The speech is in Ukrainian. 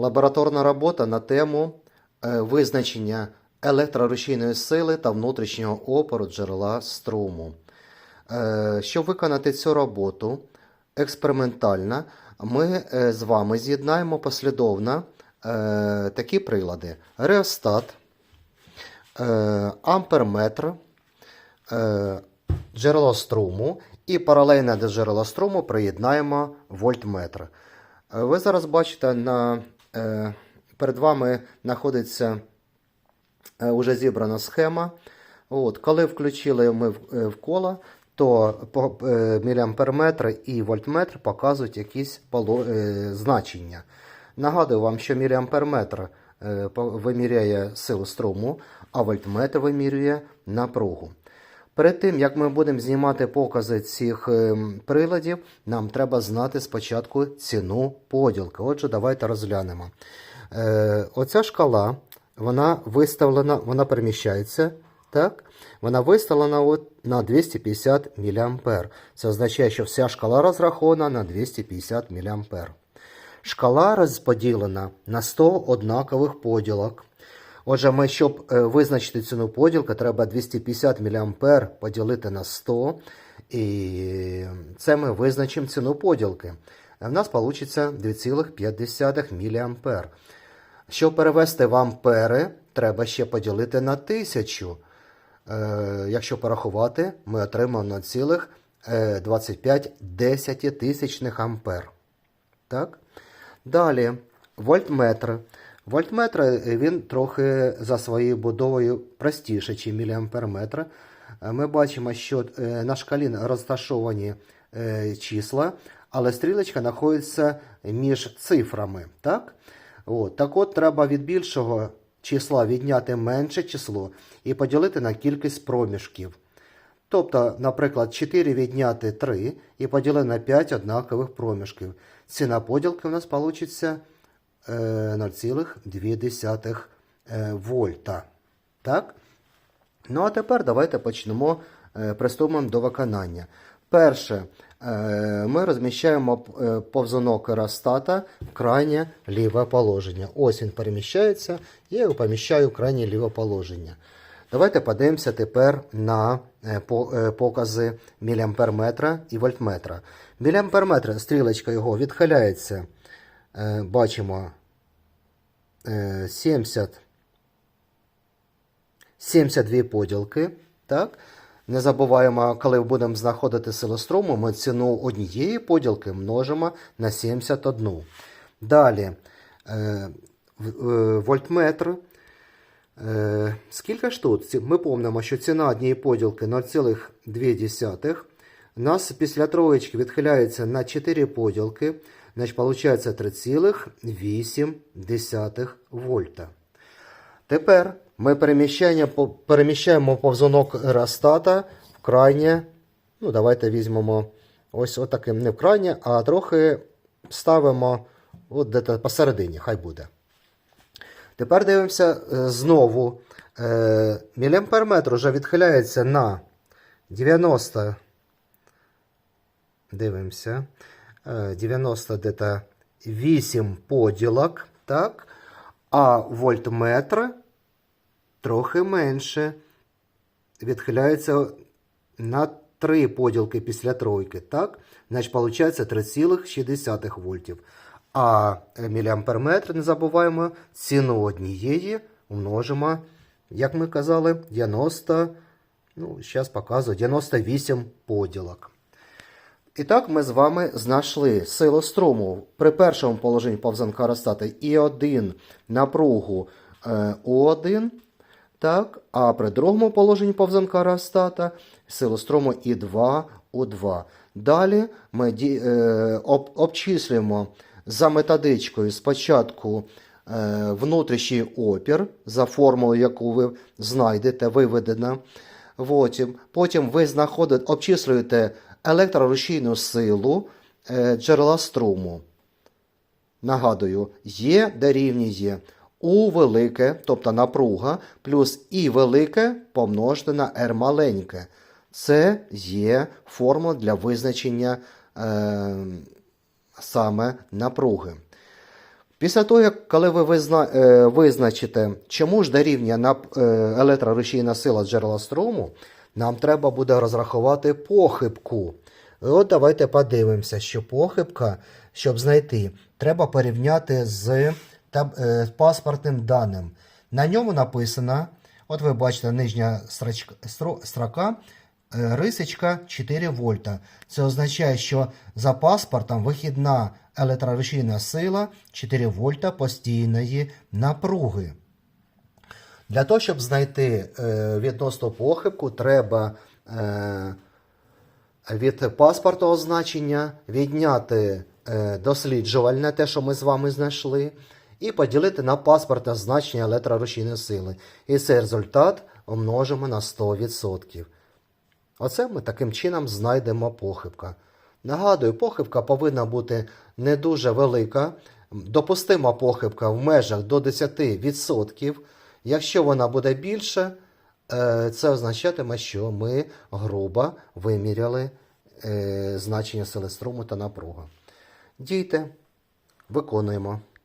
Лабораторна робота на тему е, визначення електрорушійної сили та внутрішнього опору джерела струму. Е, Щоб виконати цю роботу експериментально, ми е, з вами з'єднаємо послідовно такі прилади: реостат, амперметр, джерело струму і паралельно до джерела струму приєднаємо вольтметр. Ви зараз бачите, на, перед вами знаходиться е, уже зібрана схема. От, коли включили ми в, е, коло, то е, міліамперметр і вольтметр показують якісь е, значення. Нагадую вам, що міліамперметр е, виміряє силу струму, а вольтметр вимірює напругу. Перед тим, як ми будемо знімати покази цих ем, приладів, нам треба знати спочатку ціну поділки. Отже, давайте розглянемо. Е, оця шкала, вона виставлена, вона переміщається. Так? Вона виставлена от на 250 мА. Це означає, що вся шкала розрахована на 250 мА. Шкала розподілена на 100 однакових поділок. Отже, ми, щоб е, визначити ціну поділки, треба 250 мА поділити на 100. І це ми визначимо ціну поділки. В нас вийде 2,5 мА. Щоб перевести в ампери, треба ще поділити на 1000. Е, якщо порахувати, ми отримаємо 0,25 десятитисячних ампер. Так? Далі, вольтметр. Вольтметр е, він трохи за своєю будовою простіше, ніж міліамперметр. Е, Ми бачимо, що е, на шкалі розташовані числа, але стрілочка знаходиться між цифрами. Так? От, так от треба від більшого числа відняти менше число і поділити на кількість проміжків. Тобто, наприклад, 4 відняти 3 і поділити на 5 однакових проміжків. Ціна поділки у нас вийде 0,2 е, вольта. Так? Ну а тепер давайте почнемо, е, приступимо до виконання. Перше, е, ми розміщаємо повзунок аеростата в крайнє ліве положення. Ось він переміщається, я його поміщаю в крайнє ліве положення. Давайте подивимося тепер на по- покази міліамперметра і вольтметра. Міліамперметр, стрілочка його відхиляється, бачимо 70 72 поділки. Так? Не забуваємо, коли будемо знаходити силу струму, ми ціну однієї поділки множимо на 71. Далі е, е, вольтметр. Е, скільки ж тут? Ми помнимо, що ціна однієї поділки 0,2. У нас після троєчки відхиляється на 4 поділки. Значить, виходить 3,8 вольта. Тепер ми переміщаємо, повзунок аеростата в крайнє. Ну, давайте візьмемо ось отаким, не в крайнє, а трохи ставимо от де-то посередині, хай буде. Тепер дивимося е, знову. Е, міліамперметр вже відхиляється на 90. Дивимося. Е, 90 де-то 8 поділок. Так? А вольтметр трохи менше. Відхиляється на 3 поділки після тройки. Так? Значить, виходить 3,6 вольтів. А е, міліамперметр, не забуваємо, ціну однієї множимо, як ми казали, 90, ну, зараз показую, 98 поділок. І так ми з вами знайшли силу струму при першому положенні повзанка розстати І1 напругу е, У1, так, а при другому положенні повзанка розстата силу струму І2 У2. Далі ми е, об, обчислюємо за методичкою спочатку е, внутрішній опір за формулою, яку ви знайдете, виведена. Потім ви знаходите, обчислюєте електрорушійну силу е, джерела струму. Нагадую, Є дорівнює У велике, тобто напруга, плюс І велике помножити на R маленьке. Це є формула для визначення е, саме напруги. Після того, коли ви визна, е, визначите, чому ж дорівнює е, електрорушійна сила джерела струму, нам треба буде розрахувати похибку. От давайте подивимося, що похибка, щоб знайти, треба порівняти з е, паспортним даним. На ньому написано, от ви бачите, нижня строка, е, рисочка 4 вольта. Це означає, що за паспортом вихідна електрорушійна сила 4 вольта постійної напруги. Для того, щоб знайти е, відносну похибку, треба е, від паспортного значення відняти е, досліджувальне, те, що ми з вами знайшли, і поділити на паспортне значення електрорушійної сили. І цей результат умножимо на 100%. Оце ми таким чином знайдемо похибка. Нагадую, похибка повинна бути не дуже велика, допустима похибка в межах до 10%. Якщо вона буде більше, е, це означатиме, що ми грубо виміряли е, значення сили струму та напруги. Дійте, виконуємо.